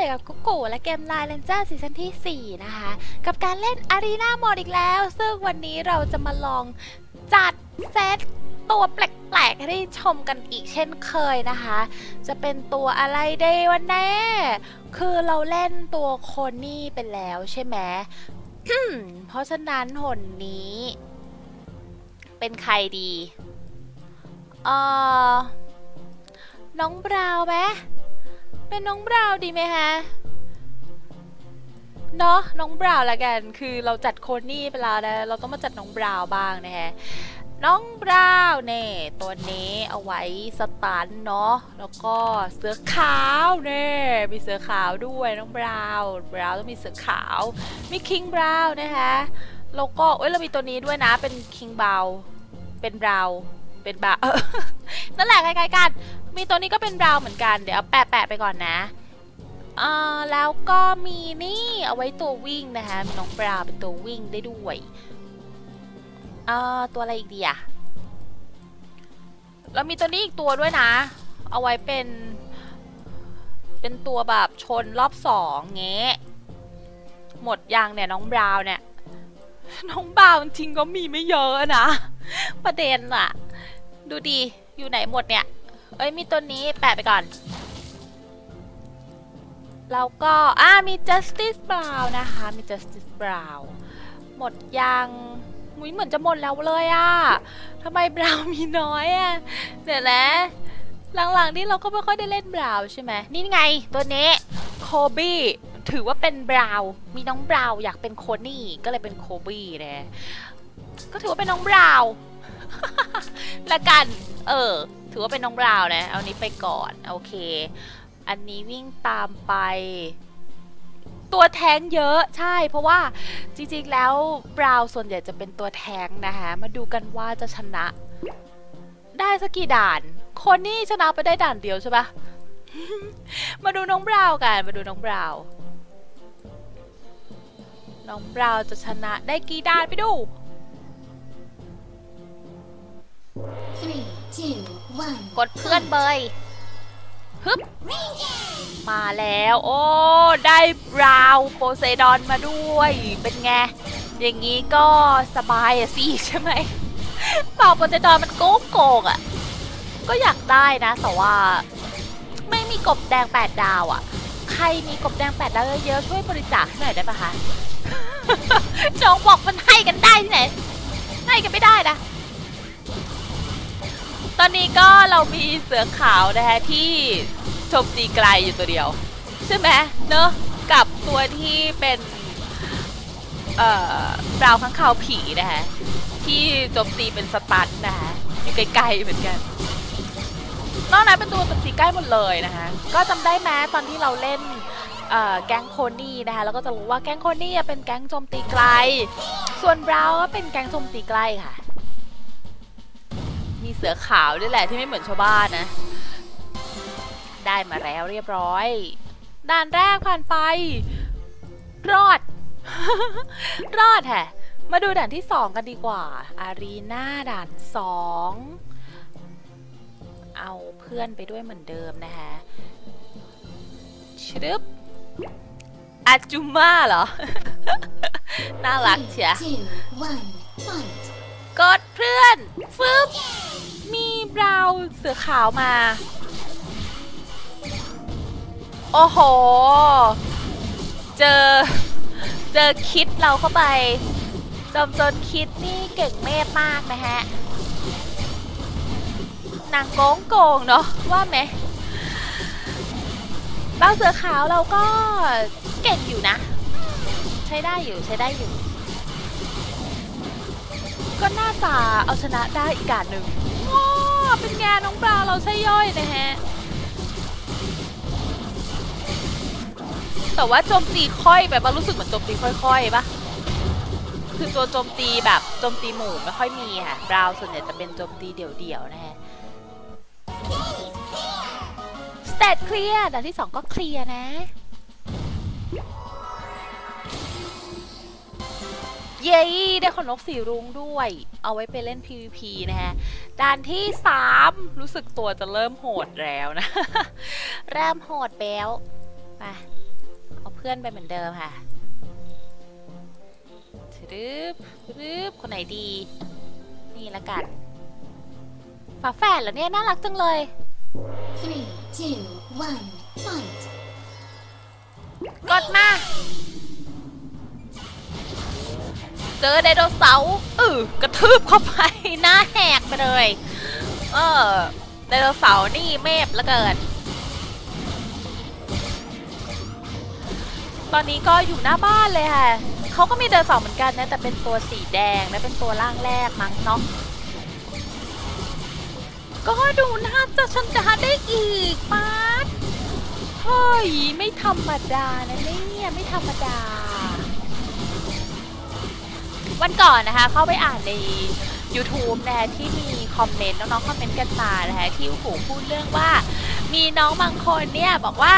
อยู่กับกุ๊กกูและเกมไลน์เลนเจอร์ซีซั่นที่ 4 นะคะ กับการเล่นอารีนาโหมดอีกแล้ว ซึ่งวันนี้เราจะมาลองจัดเซตตัวแปลกๆ ให้ได้ชมกันอีกเช่นเคยนะคะ จะเป็นตัวอะไรได้วันแน่ คือเราเล่นตัวโคนนี่ไปแล้วใช่ไหม เพราะฉะนั้นหนนี้ เป็นใครดี เอ่อน้องบราวน์ไหม เป็นน้องบราวดีไหมฮะเนาะน้องบราวละกัน คือเราจัดโคนี่ไปแล้วนะเราต้องมาจัดน้องบราวบ้างนะฮะน้องบราวเนี่ยตัวนี้เอาไว้สตันเนาะแล้วก็เสือขาวเนี่ยมีเสือขาวด้วยน้องบราวบราวต้องมีเสือขาวมีคิงบราวนะคะแล้วก็เอ้ยเรามีตัวนี้ด้วยนะเป็นคิงบราวเป็นบราวเป็นบราวน์นั่นแหละคล้ายๆกัน มีตัวนี้ก็เป็นบราว์เหมือนกัน เดี๋ยวเอาแปะแปะไปก่อนนะเอ่อแล้วก็มีนี่เอาไว้ตัววิ่งนะคะมีน้องบราว์เป็นตัววิ่งได้ด้วยเอ่อตัวอะไรอีกดีอะแล้วมีตัวนี้อีกตัวด้วยนะ เอาไว้เป็น เป็นตัวแบบชนรอบสองเงี้ยหมดยังเนี่ยน้องบราว์เนี่ย น้องบราว์จริงก็มีไม่เยอะนะ ประเด็นอะดูดีอยู่ไหนหมดเนี่ย เอ้ยมีตัวนี้แปะไปก่อน แล้วก็อ่ามี justice brown นะคะ มี justice brown หมดยังมุยเหมือนจะหมดแล้วเลยอะทำไมบราวมีน้อยอะเดี๋ยวนะ หลังๆนี่เราก็ไม่ค่อยได้เล่นบราวน์ใช่ไหมนี่ไงตัวนี้โคบี้ถือว่าเป็นบราวน์มีน้องบราวน์อยากเป็นโคนี่ก็เลยเป็นโคบี้นะก็ถือว่าเป็นน้องบราวน์ละกัน เออ ถือว่าเป็นน้องบราวนะ เอานี้ไปก่อน โอเค อันนี้วิ่งตามไป ตัวแทงเยอะใช่ เพราะว่าจริงๆแล้วบราวน์ส่วนใหญ่จะเป็นตัวแทงนะคะ มาดูกันว่าจะชนะ ได้สักกี่ด่าน คนนี่ชนะไปได้ด่านเดียวใช่ปะมาดูน้องบราวน์กัน มาดูน้องบราวน์น้องบราวน์จะชนะได้กี่ด่านไปดู Three, two. กดเพื่อนเบยฮึบมาแล้ว โอ้ ได้บราวน์โพไซดอนมาด้วย เป็นไง อย่างนี้ก็สบายอะสิใช่ไหมเปล่าโพไซดอนมันโกงโกงอะก็อยากได้นะ แต่ว่าไม่มีกบแดงแปดดาวอะใครมีกบแดงแปดดาวเยอะๆช่วยบริจาคให้หน่อยได้ปะคะน้องบอกมันให้กันได้ที่ไหนให้กันไม่ได้นะ ตอนนี้ก็เรามีเสือขาวนะคะที่โจมตีไกลอยู่ตัวเดียว ใช่ไหมเนอะกับตัวที่เป็นเอ่อดาวข้างคาวผีนะคะที่โจมตีเป็นสตันนะคะอยู่ไกลๆเหมือนกัน นอกนั้นเป็นตัวโจมตีใกล้หมดเลยนะคะก็จำได้ไหมตอนที่เราเล่นเอ่อแก๊งโคนี่นะคะแล้วก็จะรู้ว่าแก๊งโคนี่เป็นแก๊งโจมตีไกล ส่วนบราวก็เป็นแก๊งโจมตีใกล้ค่ะ มีเสือขาวด้วยแหละที่ไม่เหมือนชาวบ้านนะ ได้มาแล้วเรียบร้อย ด่านแรกผ่านไป รอด รอดแฮะมาดูด่านที่สองกันดีกว่า อารีนาด่านสองเอาเพื่อนไปด้วยเหมือนเดิมนะคะชึบอาจุมาเหรอ น่ารัก Three, เชีย two, one. Fight. กดเพื่อนฟึบมี บราวเสือขาวมา โอ้โห เจอ เจอคิดเราเข้าไป จอมจนคิดนี่เก่งเมฆมากนะฮะ นางโกงโกงเนาะว่าไหมบราเสือขาวเราก็เก่งอยู่นะ ใช้ได้อยู่ใช้ได้อยู่ ก็น่าจะเอาชนะได้อีกการหนึ่ง เป็นไงน้องปลาเราใช่ย่อยนะฮะ แต่ว่าโจมตีค่อยแบบว่ารู้สึกเหมือนโจมตีค่อยๆปะคือตัวโจมตีแบบโจมตีหมู่ไม่ค่อยมีค่ะบราวส่วนใหญ่จะเป็นโจมตีเดี่ยวๆนะฮะสเตตเคลียร์ด่านที่สองก็เคลียร์นะ เย้ได้ขนนกสีรุ้งด้วย เอาไว้ไปเล่น PVP นะฮะด่านที่ 3 รู้สึกตัวจะเริ่มโหดแล้วนะ เริ่มโหดแล้วไปเอาเพื่อนไปเหมือนเดิมค่ะถืบถืบคนไหนดี นี่ละกันฝาแฝดเหรอเนี่ย น่ารักจังเลย Three, two, one, fight. กดมา เจอไดโนเสาร์เออกระทืบเข้าไป หน้าแหกไปเลย เออไดโนเสาร์นี่เมฟล้วเกินตอนนี้ก็อยู่หน้าบ้านเลยค่ะ เขาก็มีไดโนเสาร์เหมือนกันนะ แต่เป็นตัวสีแดงและเป็นตัวร่างแรกมั้งเนาะ ก็ดูน่าจะชนะได้อีกมาร์ทเฮ้ย ไม่ธรรมดานะเนี่ย ไม่ธรรมดา วันก่อนนะคะ เข้าไปอ่านใน YouTube นะคะที่มีคอมเมนต์น้องๆคอมเมนต์กันมานะคะที่หูพูดเรื่องว่า มีน้องบางคนเนี่ยบอกว่า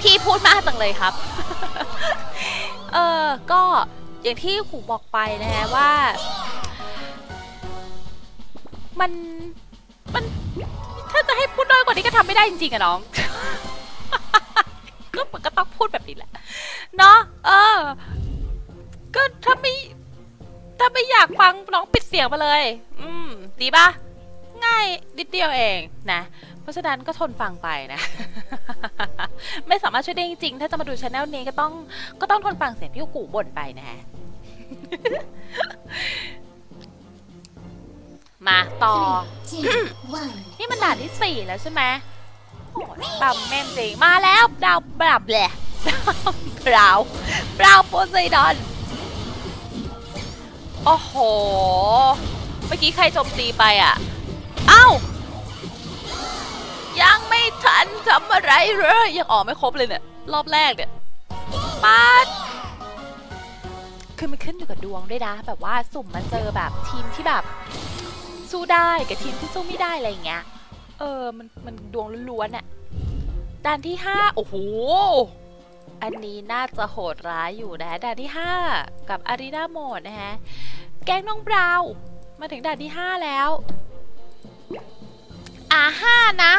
พี่พูดมากจังเลยครับ เออก็อย่างที่หูบอกไปนะคะว่า มันมัน ถ้าจะให้พูดน้อยกว่านี้ก็ทำไม่ได้จริงๆอะน้อง ก็มันก็ต้องพูดแบบนี้แหละ เนาะเออ ก็ถ้าไม่ถ้าไม่อยากฟังน้องปิดเสียงไปเลย อืม ดีปะง่ายนิดเดียวเองนะ เพราะฉะนั้นก็ทนฟังไปนะ ไม่สามารถช่วยได้จริงๆ ถ้าจะมาดูช anel นี้ก็ต้องก็ต้องทนฟังเสียงพี่กูบ่นไปนะฮะ มาต่อ นี่มันด่านที่สี่แล้วใช่ไหมโอ้ยบัมแม่จริง มาแล้วดาวบลับแหละบราวบราวโพไซดอน โอ้โห เมื่อกี้ใครโจมตีไปอะ เอ้า ยังไม่ทันทำอะไรเลย ยังออกไม่ครบเลยเนี่ย รอบแรกเนี่ยปัดคือมันขึ้นอยู่กับดวงด้วยนะ แบบว่าสุ่มมาเจอแบบทีมที่แบบ สู้ได้กับทีมที่สู้ไม่ได้อะไรอย่างเงี้ย เออ มันมันดวงล้วนๆอะด่านที่ห้าโอ้โห อันนี้น่าจะโหดร้ายอยู่นะด่านที่ห้ากับอารีนาโหมดนะฮะ แก๊งน้องบราวน์มาถึงด่านที่ห้าแล้วอ่าห้านะ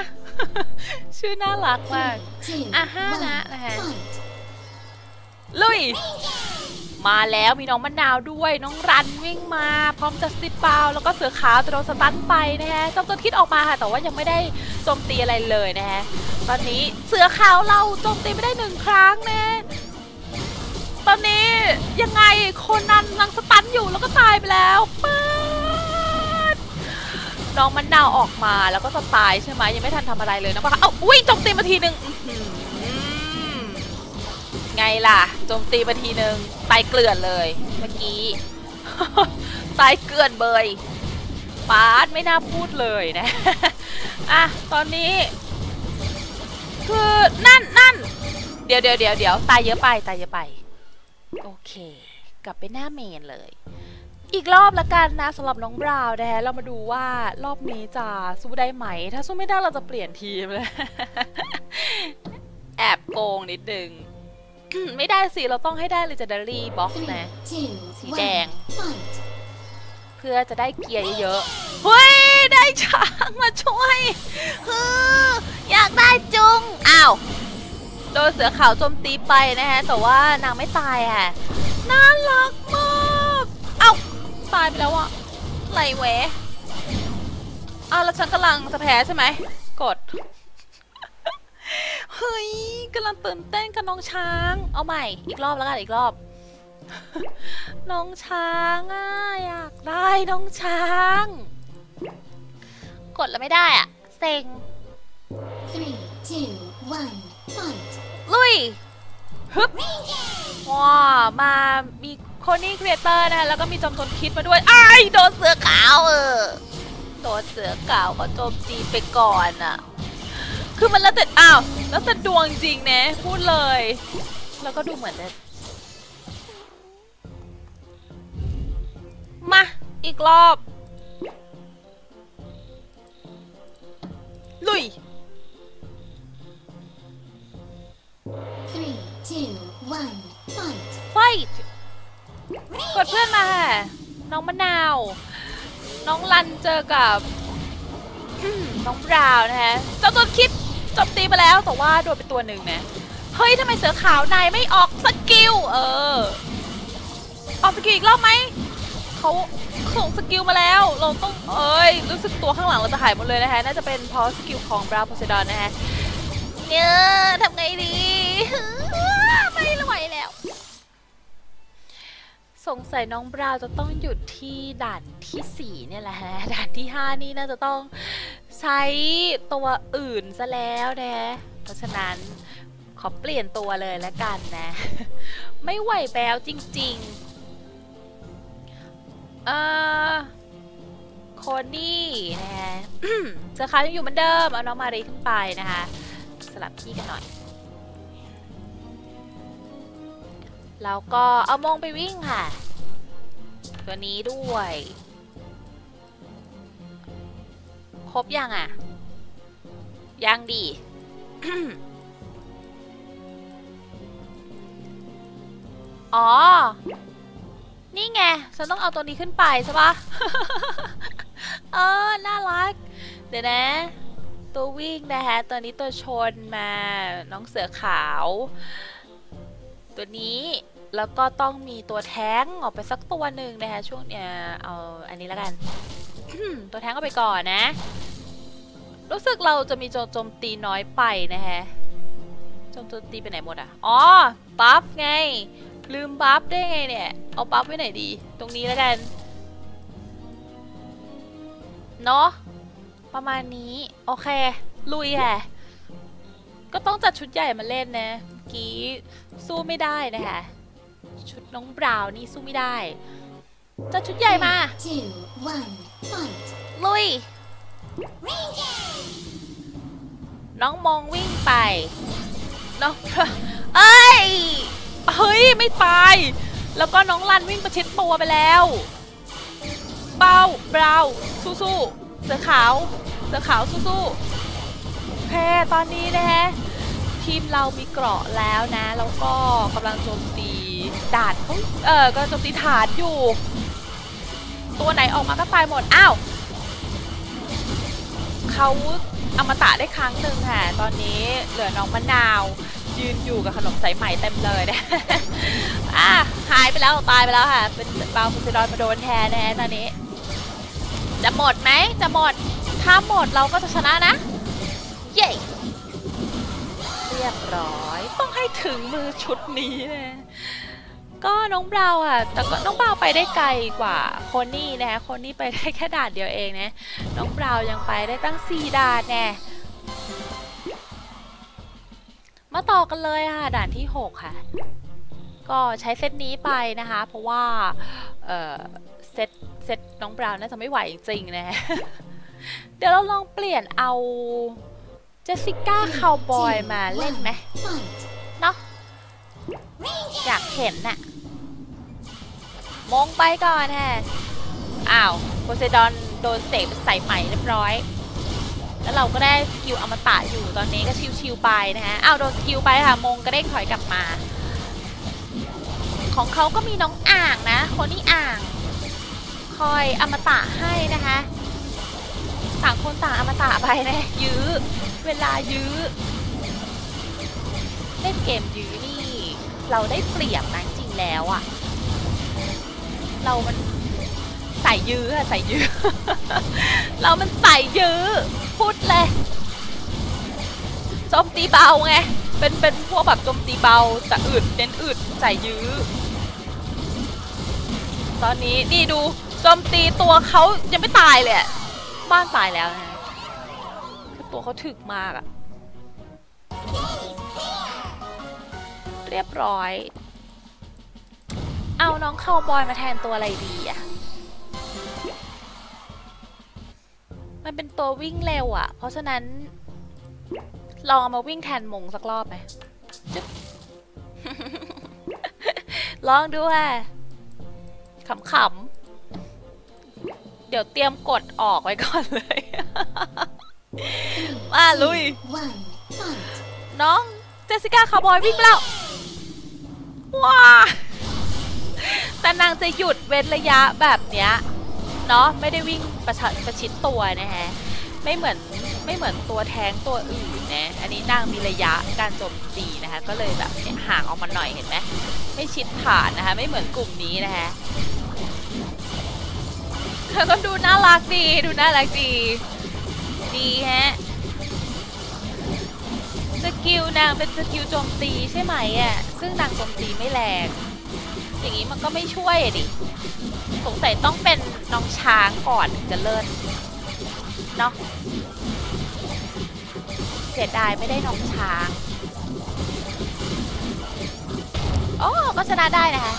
ชื่อน่ารักมาก Two, À, ha, one, nè, nè. fight. ลุย มาแล้วมีน้องมะนาวด้วย น้องรันวิ่งมา พร้อมจะสติปเปาแล้วก็เสือขาวจะโดนสตันไปนะฮะจอมตัวคิดออกมาค่ะ แต่ว่ายังไม่ได้โจมตีอะไรเลยนะฮะตอนนี้เสือขาวเราโจมตีไม่ได้หนึ่งครั้งนะตอนนี้ยังไงคนนั้นกำลังสตันอยู่แล้วก็ตายไปแล้วป๊าดน้องมะนาวออกมาแล้วก็จะตายใช่ไหมยังไม่ทันทำอะไรเลยนะปะคะเอ้าอุ้ยโจมตีมาทีหนึ่ง ไงล่ะโจมตีมาทีนึงตายเกลื่อนเลยเมื่อกี้ ตายเกลื่อนเบยปาดไม่น่าพูดเลยนะอะตอนนี้ คือนั่นนั่นเดี๋ยวเดี๋ยวเดี๋ยวเดี๋ยวตายเยอะไปตายเยอะไป โอเค กลับไปหน้าเมนเลย อีกรอบละกันนะสำหรับน้องบราวน์นะคะเรามาดูว่ารอบนี้จะสู้ได้ไหม ถ้าสู้ไม่ได้เราจะเปลี่ยนทีมเลยแอบโกงนิดนึง ไม่ได้สิ เราต้องให้ได้ Legendary Box Three, นะ two, Xì one, đèn. fight. เพื่อจะได้เกียร์เยอะๆ เฮ้ย ได้ช้างมาช่วยฮืออยากได้จุง อ้าว โดนเสือขาวโจมตีไปนะฮะ แต่ว่านางไม่ตายค่ะ น่ารักมาก เอ้า ตายไปแล้วอะไหลแหวอ้าวแล้วฉันกำลังจะแพ้ใช่ไหม กด เฮ้ยกำลังตื่นเต้นกับน้องช้าง เอาใหม่ อีกรอบแล้วกันอีกรอบ น้องช้างอะอยากได้น้องช้าง กดแล้วไม่ได้อะ เซ็ง Three, two, one, fight. ลุยฮึบว้ามามีโคนี่ครีเอเตอร์นะแล้วก็มีจอมทนคิดมาด้วยไอ้ายโดนเสือขาวเออโดนเสือขาวก็โจมตีไปก่อนอะ คือมันแล้วแต่อ้าว แล้วแต่ดวงจริงนะ พูดเลย แล้วก็ดูเหมือนจะมา อีกรอบ ลุย Three, two, one, fight. ไฟท์กดเพื่อนมาค่ะน้องมะนาว น้องรันเจอกับน้องบราวน์นะฮะเจ้าตัวคิดโจมตีไปแล้วแต่ว่าโดนไปตัวหนึ่งนะเฮ้ยทำไมเสือขาวนายไม่ออกสกิลเออออกสกิลอีกรอบไหมเขาส่งสกิลมาแล้ว เราต้องเอ้ยรู้สึกตัวข้างหลังเราจะหายหมดเลยนะคะน่าจะเป็นเพราะสกิลของบราโพไซดอนนะฮะเนี่ยทำไงดี งสัยน้องบราวจะต้องหยุดที่ด่านที่ 4 เนี่ยแหละฮะ ด่านที่ 5 นี่น่าจะต้องใช้ตัวอื่นซะแล้วนะ เพราะฉะนั้นขอเปลี่ยนตัวเลยแล้วกันนะ ไม่ไหวแล้วจริงๆ เอ่อโคนี่นะฮะเสื้อขาวยังอยู่เหมือนเดิม เอาน้องมารีขึ้นไปนะคะ สลับที่กันหน่อยแล้วก็เอามงไปวิ่งค่ะ ตัวนี้ด้วย ครบยังอะ ยังดี อ๋อ นี่ไง ฉันต้องเอาตัวนี้ขึ้นไปใช่ปะเออ น่ารัก เดี๋ยวนะ ตัววิ่งนะคะตัวนี้ตัวชนมา น้องเสือขาว ตัวนี้ แล้วก็ต้องมีตัวแท้งออกไปสักตัวหนึ่งนะคะช่วงเนี้ยเอาอันนี้แล้วกัน ตัวแท้งเอาไปก่อนนะ รู้สึกเราจะมีโจโจมตีน้อยไปนะฮะโจมตีไปไหนหมดอะอ๋อบัฟไง ลืมบัฟได้ไงเนี่ย เอาบัฟไว้ไหนดี ตรงนี้แล้วกันเนาะประมาณนี้ โอเค ลุยค่ะ ก็ต้องจัดชุดใหญ่มาเล่นนะเมื่อกี้สู้ไม่ได้นะคะ ชุดน้องบราวนี่สู้ไม่ได้จัดชุดใหญ่มา two, one, fight. ลุย น้องมองวิ่งไป น้องเอ้ย เฮ้ย ไม่ตายแล้วก็น้องลันวิ่งประชิดตัวไปแล้ว เบ้าเบราวสู้ๆเสือขาว เสือขาวสู้ๆโอเค ตอนนี้นะฮะ ทีมเรามีเกราะแล้วนะ แล้วก็กำลังโจมตี ด่านเออก็โจมตีฐานอยู่ ตัวไหนออกมาก็ตายหมด อ้าวเขาอมตะได้ครั้งหนึ่งค่ะ ตอนนี้เหลือน้องมะนาว ยืนอยู่กับขนมสายไหม่เต็มเลยนะอะหายไปแล้วตายไปแล้วค่ะ เป็นบาวพุซิดอนมาโดนแทนแนะฮะตอนนี้ จะหมดไหมจะหมด ถ้าหมดเราก็จะชนะนะ เย้เรียบร้อย ต้องให้ถึงมือชุดนี้นะ ก็น้องบราอะ แต่ก็น้องบราไปได้ไกลกว่าโคนี่นะคะโคนี่ไปได้แค่ด่านเดียวเองนะน้องบรายังไปได้ตั้ง 4ด่านแน่มาต่อกันเลยค่ะด่านที่ 6 ค่ะ ก็ใช้เซตนี้ไปนะคะ เพราะว่าเออเซตเซตน้องบราน์น่าจะไม่ไหวจริงๆนะเดี๋ยวเราลองเปลี่ยนเอาเจสสิก้าคาวบอยมาเล่นไหมเนาะ อยากเห็นน่ะ มงไปก่อนแฮะ อ้าวโพไซดอนโดนเสกใส่ใหม่เรียบร้อย แล้วเราก็ได้สกิลอมตะอยู่ตอนนี้ก็ชิวๆไปนะฮะ อ้าวโดนสกิลไปค่ะ มงก็เด้งถอยกลับมา ของเขาก็มีน้องอ่างนะ คนที่อ่าง คอยอมตะให้นะคะต่างคนต่างอมตะไปนะยื้อ เวลายื้อ เล่นเกมยื้อนี่ เราได้เปรียบนะจริงแล้วอะเรามันใส่ยื้ออะใส่ยื้อ เรามันใส่ยื้อ พูดเลยโจมตีเบาไง เป็นเป็นพวกแบบโจมตีเบาแต่อึดเน้นอึดใส่ยื้อ ตอนนี้นี่ดูโจมตีตัวเขายังไม่ตายเลย บ้านตายแล้วนะคือตัวเขาถึกมากอะ เรียบร้อย เอาน้องคาวบอยมาแทนตัวอะไรดีอะมันเป็นตัววิ่งเร็วอะเพราะฉะนั้น ลองเอามาวิ่งแทนมงสักรอบไหมจึ๊บลองดูค่ะขำๆ เดี๋ยวเตรียมกดออกไว้ก่อนเลย มาลุย One, fight. น้องเจสสิก้าคาร์บอยวิ่งไปแล้ว ว้าแต่นางจะหยุดเว้นระยะแบบเนี้ยเนาะไม่ได้วิ่งประชประชิดตัวนะฮะไม่เหมือนไม่เหมือนตัวแทงตัวอื่นนะอันนี้นางมีระยะการโจมตีนะคะก็เลยแบบห่างออกมาหน่อยเห็นไหมไม่ชิดผ่านนะคะไม่เหมือนกลุ่มนี้นะคะแล้วก็ดูน่ารักดีดูน่ารักดีดีฮะสกิลนางเป็นสกิลโจมตีใช่ไหมอะ ซึ่งนางโจมตีไม่แรง อย่างนี้มันก็ไม่ช่วยดิ สงสัยต้องเป็นน้องช้างก่อนถึงจะเลิศเนาะเสียดายไม่ได้น้องช้างโอ้ก็ชนะได้นะคะ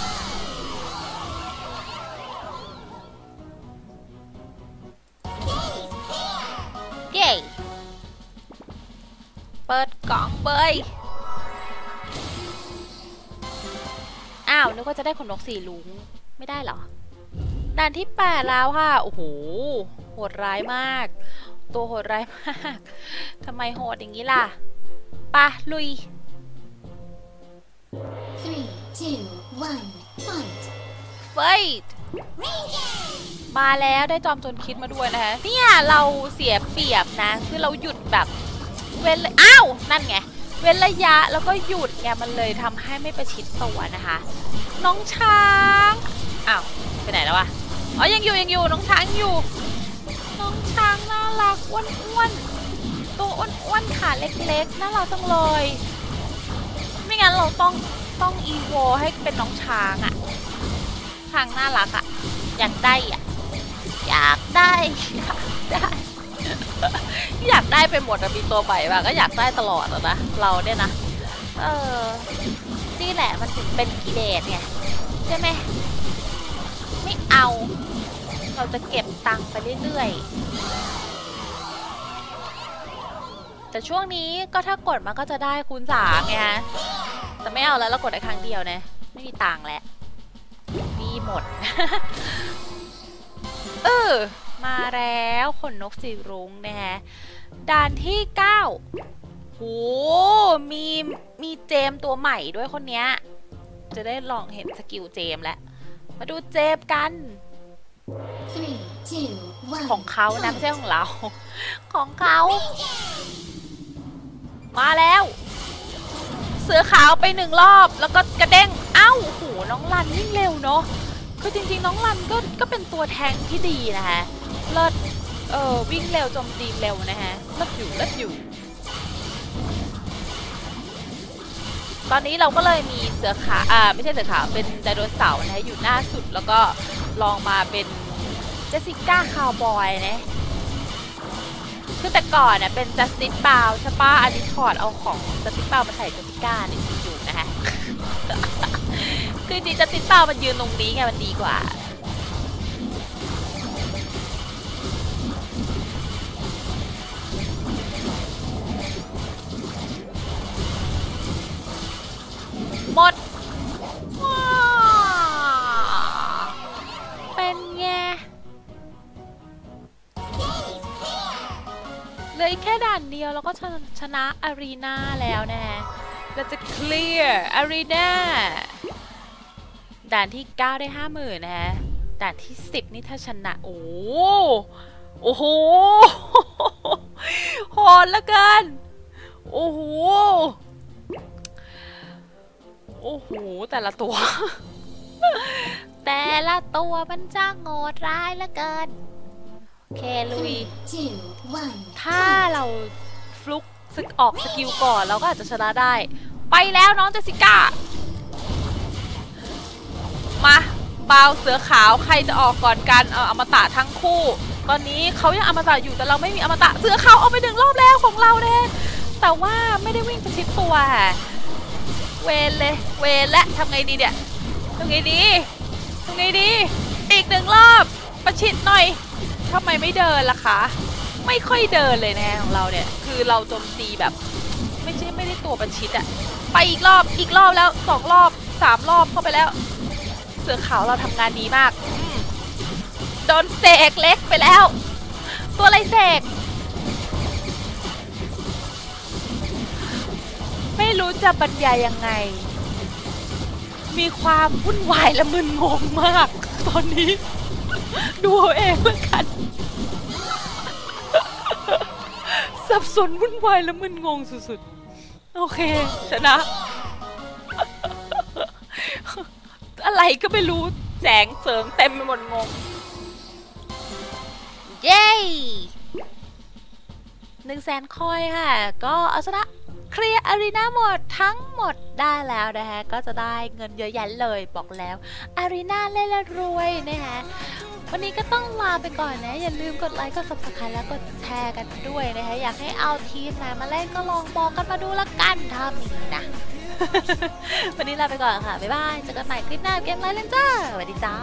เย้เปิดกล่องเบยาวนึกว่าจะได้ขนนกสีลุงไม่ได้เหรอด่านที่แปดแล้วค่ะโอ้โหโหดร้ายมาก ตัวโหดร้ายมากทำไมโหดอย่างนี้ล่ะไปะลุย Three, two, one, fight. เฟยมาแล้วได้จอมโจนคิดมาด้วยนะคะเนี่ยเราเสียเปรียบนะ คือเราหยุดแบบเว้นเลยอ้าว นั่นไง เว้นระยะแล้วก็หยุดไงมันเลยทำให้ไม่ประชิดตัวนะคะ น้องช้างอ้าวไปไหนแล้ววะอ๋อยังอยู่ยังอยู่น้องช้างอยู่ น้องช้างน่ารักอ้วนๆตัวอ้วนๆขาเล็กๆน่ารักจังเลย ไม่งั้นเราต้องต้องอีโวให้เป็นน้องช้างอะช้างน่ารักอะอยากได้อะอยากได้อยากได้ อยากได้ไปหมดอะมีตัวใหม่มาก็อยากได้ตลอดอะนะ เราเนี่ยนะ เออ นี่แหละมันถึงเป็นกิเลสไงใช่ไหม ไม่เอา เราจะเก็บตังค์ไปเรื่อยๆ แต่ช่วงนี้ก็ถ้ากดมันก็จะได้คูณสามไงฮะ แต่ไม่เอาแล้วเรากดได้ครั้งเดียวนะ ไม่มีตังค์แล้ว มีหมด เออ มาแล้วขนนกสีรุ้งนะฮะด่านที่ 9โหมีมีเจมตัวใหม่ด้วยคนเนี้ย จะได้ลองเห็นสกิลเจมแล้ว มาดูเจมกัน Three, two, one. ของเขานะไม่ใช่ของเรา ของเขา มาแล้ว เสือขาวไปหนึ่งรอบแล้วก็กระเด้ง เอ้าโอ้โหน้องรันวิ่งเร็วเนาะคือจริงๆ น้องรันก็ก็เป็นตัวแทงที่ดีนะคะ เลิศเออวิ่งเร็วโจมตีเร็วนะฮะเลิศอยู่เลิศอยู่ ตอนนี้เราก็เลยมีเสือขาวอ่าไม่ใช่เสือขาวเป็นไดโนเสาร์นะคะอยู่หน้าสุดแล้วก็ลองมาเป็นเจสสิก้าคาวบอยนะคือแต่ก่อนเน่ยเป็นจัสตินบาวใช่ปะอันนี้ถอดเอาของจัสตินบาวมาใส่จัสติก้าเนี่ยอยู่นะคะ คือจริงจัสตินบาวมันยืนตรงนี้ไงมันดีกว่า หมด เป็นไงเหลยแค่ด่านเดียวแล้วก็ชนะชนะอารีนาแล้วนะฮะเราจะเคลียร์อารีนาด่านที่ 9 ได้ 50,000นะฮะด่านที่ 10 นี่ถ้าชนะ โอ้โหโอ้โหโหดเหลือเกินโอ้โห โอ้โห แต่ละตัว แต่ละตัวมันจ้างโงดร้ายเหลือเกิน โอเค ลุย ถ้าเราฟลุกสึกออกสกิลก่อน เราก็อาจจะชนะได้ ไปแล้วน้องเจสิก้า มาบาวเสือขาวใครจะออกก่อนกัน เอาอมตะทั้งคู่ ตอนนี้เขายังอมตะอยู่แต่เราไม่มีอมตะเสือขาวเอาไปหนึ่งรอบแล้วของเราเน่แต่ว่าไม่ได้วิ่งประชิดตัวค่ะ เวนเลย เวนและทำไงดีเนี่ยทำไงดีทำไงดี อีกหนึ่งรอบ ประชิดหน่อยทำไมไม่เดินล่ะคะ ไม่ค่อยเดินเลยนะของเราเนี่ย คือเราโจมตีแบบ ไม่ใช่ไม่ได้ตัวประชิดอะไปอีกรอบอีกรอบแล้วสองรอบสามรอบเข้าไปแล้ว เสือขาวเราทำงานดีมากโดนเสกเล็กไปแล้ว ตัวอะไรเสก ไม่รู้จะบรรยายยังไง มีความวุ่นวายและมึนงงมาก ตอนนี้ ดูเอาเองแล้วกัน สับสนวุ่นวายแล้วมึนงงสุดๆ โอเคชนะ อะไรก็ไม่รู้แสงเสริงเต็มไปหมดงง เย้หนึ่งแสนคอยค่ะ ก็เอาชนะ เคลียร์อารีนาหมดทั้งหมดได้แล้วนะคะก็จะได้เงินเยอะแยะเลยบอกแล้วอารีนาเล่นแล้วรวยนะคะวันนี้ก็ต้องลาไปก่อนนะ อย่าลืมกดไลค์กด subscribe แล้วกดแชร์กันด้วยนะคะอยากให้เอาทีมไหนมาเล่นก็ลองบอกกันมาดูละกันถ้ามีนะ วันนี้ลาไปก่อนค่ะ บ๊ายบายเจอกันใหม่คลิปหน้าเกมไลน์เลนเจอร์สวัสดีจ้า